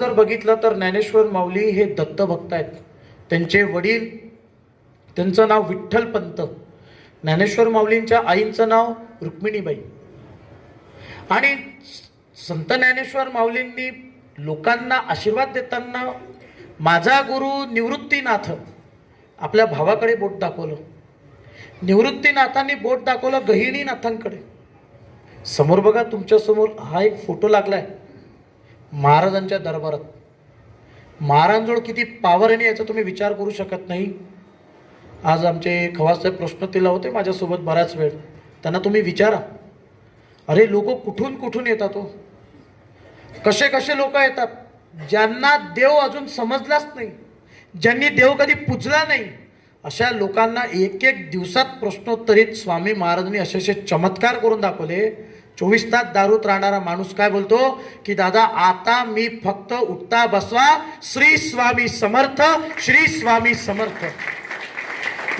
जर बघितलं तर ज्ञानेश्वर माऊली हे दत्तभक्त आहेत त्यांचे वडील त्यांचं नाव विठ्ठल पंत. ज्ञानेश्वर माऊलींच्या आईंचं नाव रुक्मिणीबाई. आणि संत ज्ञानेश्वर माऊलींनी लोकांना आशीर्वाद देताना माझा गुरु निवृत्तीनाथ आपल्या भावाकडे बोट दाखवलं. निवृत्तीनाथांनी बोट दाखवलं गहिणीनाथांकडे समोर बघा तुमच्यासमोर हा एक फोटो लागलाय. महाराजांच्या दरबारात. महाराजांजवळ किती पावर आहे याचा तुम्ही विचार करू शकत नाही. आज आमचे खवासाहेब प्रश्न तिला होते माझ्यासोबत बराच वेळ. त्यांना तुम्ही विचारा. अरे लोक कुठून कुठून येतात हो? कसे कसे लोक येतात? ज्यांना देव अजून समजलाच नाही ज्यांनी देव कधी पुजला नाही अशा लोकांना एक एक दिवसात प्रश्नोत्तरीत स्वामी महाराजांनी असे असे चमत्कार करून दाखवले. चोवीस तास दारूत राहणारा माणूस काय बोलतो? की दादा आता मी फक्त उठता बसवा श्री स्वामी समर्थ श्री स्वामी समर्थ.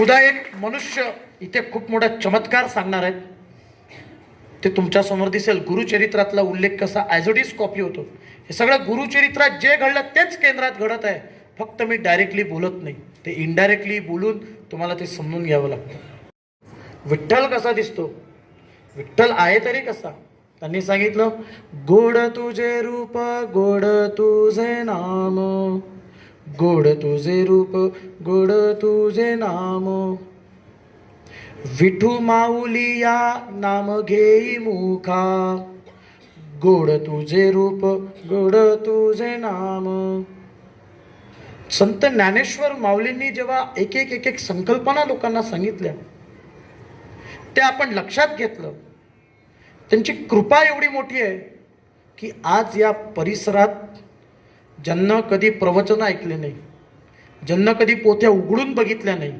उदा एक मनुष्य इथे खूप मोठा चमत्कार सांगणार आहेत. ते तुमच्यासमोर दिसेल. गुरुचरित्रातला उल्लेख कसा ॲझोडीस कॉपी होतो. हे सगळं गुरुचरित्रात जे घडलं तेच केंद्रात घडत आहे. फक्त मी डायरेक्टली बोलत नाही. ते इनडायरेक्टली बोलून तुम्हाला ते समजून घ्यावं लागतं. विठ्ठल कसा दिसतो? विठ्ठल आहे तरी कसा? त्यांनी सांगितलं गोड तुझे रूप गोड तुझे नाम गोड तुझे रूप गोड तुझे नाम. विठू माऊली या नाम घेई मुखा गोड तुझे रूप गोड तुझे नाम. संत ज्ञानेश्वर माऊलींनी जेव्हा एक एक एक एक संकल्पना लोकांना सांगितल्या ते आपण लक्षात घेतलं. त्यांची कृपा एवढी मोठी आहे की आज या परिसरात ज्यांना कधी प्रवचन ऐकले नाही ज्यांना कधी पोथ्या उघडून बघितल्या नाही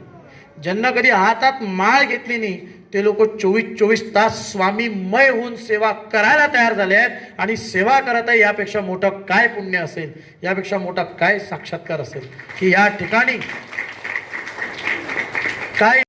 ज्यांना कधी हातात माळ घेतली नाही ते लोक चोवीस चोवीस तास स्वामीमय होऊन सेवा करायला तयार झाले आहेत आणि सेवा करत आहे यापेक्षा मोठं काय पुण्य असेल? यापेक्षा मोठा काय साक्षात्कार असेल? की या ठिकाणी काय